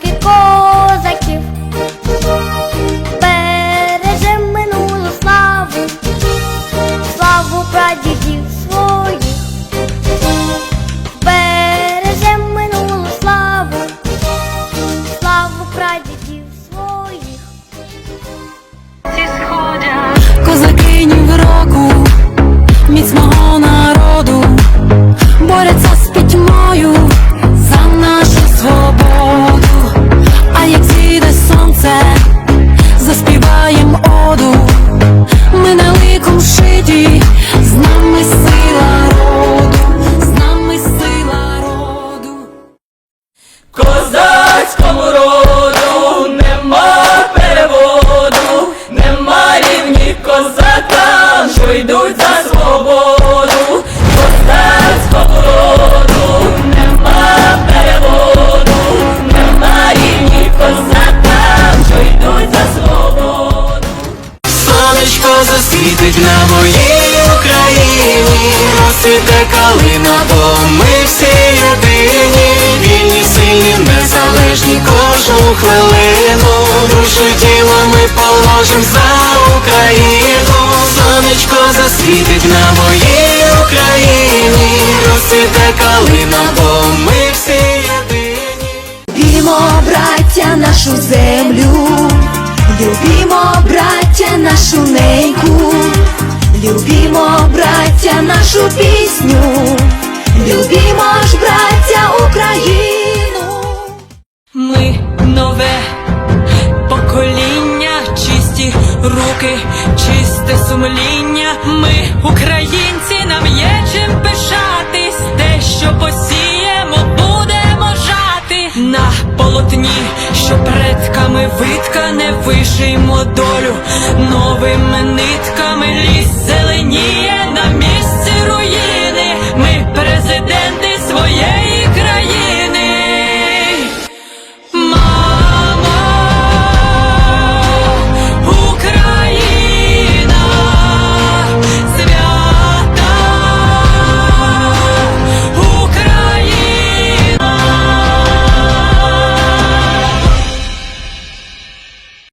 que coisa energy засвітить на моїй Україні, розцвіте калина, бо ми всі єдині, вільні, сильні, незалежні кожну хвилину. Душу тіло ми положим за Україну. Сонечко засвітить на моїй Україні, розцвіте калина, бо ми всі єдині. Любімо, браття, нашу землю, любімо, браття, нашу неньку, любімо, браття, нашу пісню, любімо ж, браття, Україну. Ми нове покоління, чисті руки, чисте сумління. Ми, українці, нам є чим пишатись, те, що посіємо, будемо жати на полотні, що предками виткане, вишиймо долю. Новими нитками ліс зеленіє на